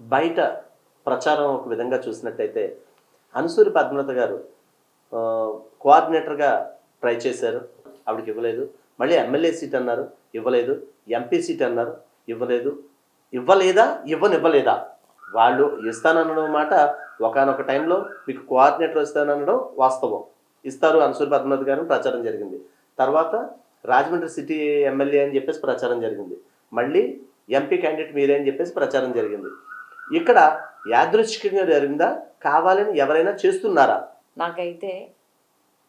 బయట ప్రచారం ఒక విధంగా చూసినట్టయితే అనుసూరి పద్మలత గారు కోఆర్డినేటర్గా ట్రై చేశారు. ఆవిడకి ఇవ్వలేదు. మళ్ళీ ఎమ్మెల్యే సీట్ అన్నారు ఇవ్వలేదు. ఎంపీ సీట్ అన్నారు ఇవ్వలేదు. ఇవ్వలేదా? ఇవ్వనివ్వలేదా? వాళ్ళు ఇస్తానన్న మాట ఒకనొక టైంలో మీకు కోఆర్డినేటర్ ఇస్తాననడం వాస్తవం. ఇస్తారు అనుసూరి పద్మనాథ్ గారు ప్రచారం జరిగింది. తర్వాత రాజమండ్రి సిటీ ఎమ్మెల్యే అని చెప్పేసి ప్రచారం జరిగింది. మళ్ళీ ఎంపీ క్యాండిడేట్ మీరే అని చెప్పేసి ప్రచారం జరిగింది. ఇక్కడ యాదృచ్ఛికంగా జరిగిందా కావాలని ఎవరైనా చేస్తున్నారా? నాకైతే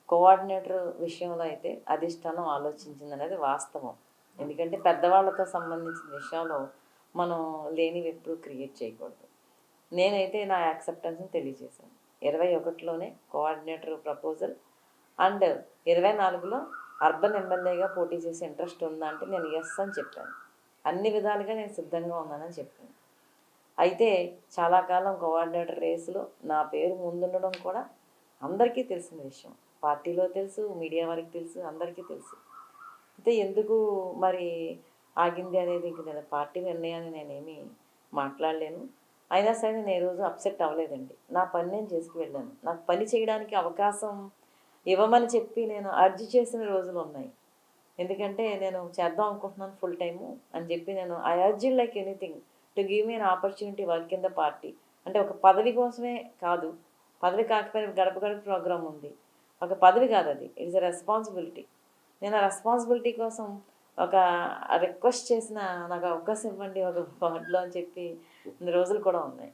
కోఆర్డినేటర్ విషయంలో అయితే అధిష్టానం ఆలోచించింది అనేది వాస్తవం. ఎందుకంటే పెద్దవాళ్ళతో సంబంధించిన విషయంలో మనం లేనివి ఎప్పుడు క్రియేట్ చేయకూడదు. నేనైతే నా యాక్సెప్టెన్స్ని తెలియజేశాను. ఇరవై ఒకటిలోనే కోఆర్డినేటర్ ప్రపోజల్ అండ్ ఇరవై నాలుగులో అర్బన్ ఎమ్మెల్యేగా పోటీ చేసే ఇంట్రెస్ట్ ఉందా అంటే నేను ఎస్ అని చెప్పాను. అన్ని విధాలుగా నేను సిద్ధంగా ఉన్నానని చెప్పాను. అయితే చాలా కాలం కోఆర్డినేటర్ రేసులో నా పేరు ముందుండడం కూడా అందరికీ తెలిసిన విషయం. పార్టీలో తెలుసు మీడియా వారికి తెలుసు అందరికీ తెలుసు. అయితే ఎందుకు మరి ఆగింది అనేది ఇంక నేను పార్టీ నిర్ణయాన్ని నేనేమి మాట్లాడలేను. అయినా సరే నేను ఏ రోజు అప్సెట్ అవ్వలేదండి. నా పని నేను చేసుకు వెళ్ళాను. నాకు పని చేయడానికి అవకాశం ఇవ్వమని చెప్పి నేను అర్జీ చేసిన రోజులు ఉన్నాయి. ఎందుకంటే నేను చేద్దాం అనుకుంటున్నాను ఫుల్ టైము అని చెప్పి నేను I urge like anything to give me an opportunity work in the party అంటే ఒక పదవి కోసమే కాదు. పదవి కాకపోయినా గడప గడప ప్రోగ్రామ్ ఉంది. ఒక పదవి కాదు అది. ఇట్స్ అ రెస్పాన్సిబిలిటీ నేను ఆ రెస్పాన్సిబిలిటీ కోసం ఒక రిక్వెస్ట్ చేసిన నాకు అవకాశం ఇవ్వండి ఒక వార్డులో అని చెప్పి కొన్ని రోజులు కూడా ఉన్నాయి.